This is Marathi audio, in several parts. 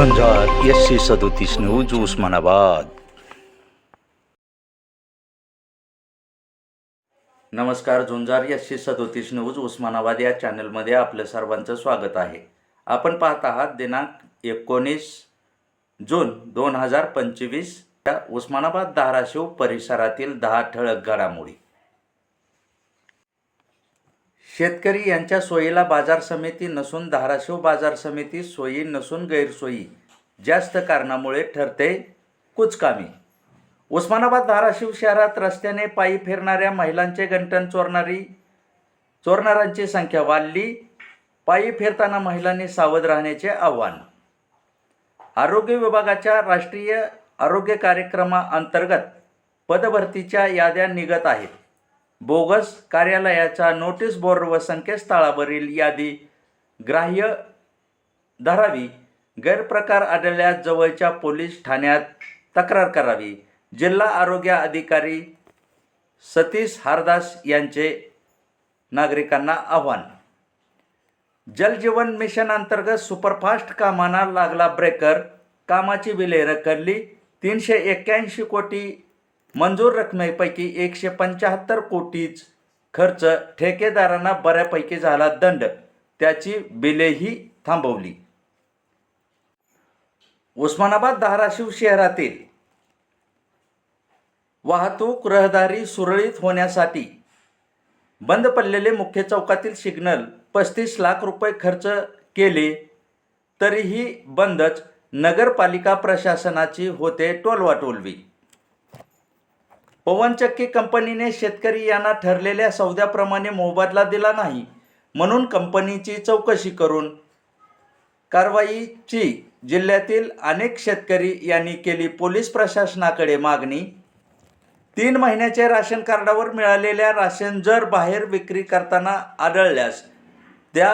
झुंजार एस सी सदोतीस न्यूज उस्मानाबाद. नमस्कार झुंजार एस सी सदोतीस न्यूज उस्मानाबाद या चॅनलमध्ये आपलं सर्वांचं स्वागत आहे. आपण पाहत आहात दिनांक एकोणीस जून दोन हजार पंचवीस उस्मानाबाद धाराशिव परिसरातील दहा ठळक घडामोडी. शेतकरी यांच्या सोयीला बाजार समिती नसून धाराशिव बाजार समिती सोयी नसून गैरसोयी. जास्त कारणामुळे ठरते कुचकामी. उस्मानाबाद धाराशिव शहरात रस्त्याने पायी फिरणाऱ्या महिलांचे गंटण चोरणारी चोरणाऱ्यांची संख्या वाढली. पायी फिरताना महिलांनी सावध राहण्याचे आव्हान. आरोग्य विभागाच्या राष्ट्रीय आरोग्य कार्यक्रमाअंतर्गत पदभरतीच्या याद्या निघत आहेत. बोगस कार्यालयाच्या नोटीस बोर्ड व संकेतस्थळावरील यादी ग्राह्य धरावी गैरप्रकार आढळल्यास जवळच्या पोलीस ठाण्यात तक्रार करावी. जिल्हा आरोग्य अधिकारी सतीश हरदास यांचे नागरिकांना आव्हान. जलजीवन मिशन अंतर्गत सुपरफास्ट कामांना लागला ब्रेकर. कामाची विले रखडली. तीनशे एक्क्याऐंशी कोटी मंजूर रकमेपैकी एकशे पंच्याहत्तर कोटीच खर्च ठेकेदारांना बऱ्यापैकी झाला दंड. त्याची बिलेही थांबवली. उस्मानाबाद धाराशिव शहरातील वाहतूक रहदारी सुरळीत होण्यासाठी बंद पडलेले मुख्य चौकातील सिग्नल पस्तीस लाख रुपये खर्च केले तरीही बंदच नगरपालिका प्रशासनाची होते टोलवाटोलवी. पवनचक्की कंपनीने शेतकरी यांना ठरलेल्या सौद्याप्रमाणे मोबदला दिला नाही. म्हणून कंपनीची चौकशी करून कारवाईची जिल्ह्यातील अनेक शेतकरी यांनी केली पोलीस प्रशासनाकडे मागणी. तीन महिन्याच्या राशन कार्डावर मिळालेल्या राशन जर बाहेर विक्री करताना आढळल्यास त्या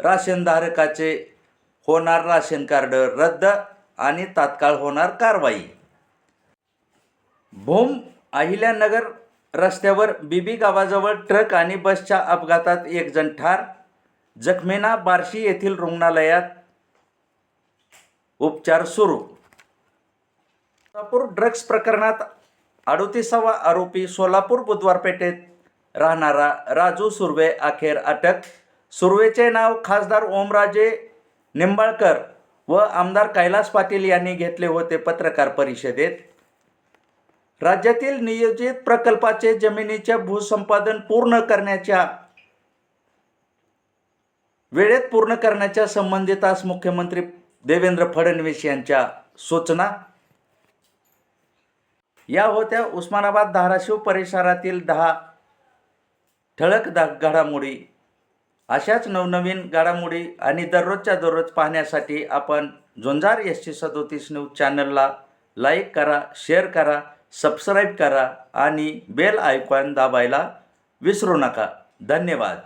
राशनधारकाचे होणार राशन कार्ड रद्द आणि तात्काळ होणार कारवाई. भूम अहिल्यानगर रस्त्यावर बीबी गावाजवळ ट्रक आणि बसच्या अपघातात एक जण ठार. जखमींना बार्शी येथील रुग्णालयात उपचार सुरू. सोलापूर ड्रग्ज प्रकरणात अडोतीसावा आरोपी सोलापूर बुधवार पेठेत राहणारा राजू सुर्वे अखेर अटक. सुर्वेचे नाव खासदार ओमराजे निंबाळकर व आमदार कैलास पाटील यांनी घेतले होते पत्रकार परिषदेत. राज्यातील नियोजित प्रकल्पाचे जमिनीचे भूसंपादन पूर्ण करण्याच्या वेळेत पूर्ण करण्याच्या संबंधित आज मुख्यमंत्री देवेंद्र फडणवीस यांच्या सूचना. या होत्या उस्मानाबाद धाराशिव परिसरातील दहा ठळक दा घडामोडी. अशाच नवनवीन घडामोडी आणि दररोजच्या दररोज पाहण्यासाठी आपण झुंजार एस टी सदोतीस न्यूज चॅनलला लाईक करा शेअर करा सबस्क्राईब करा आणि बेल आयकॉन दाबायला विसरू नका. धन्यवाद.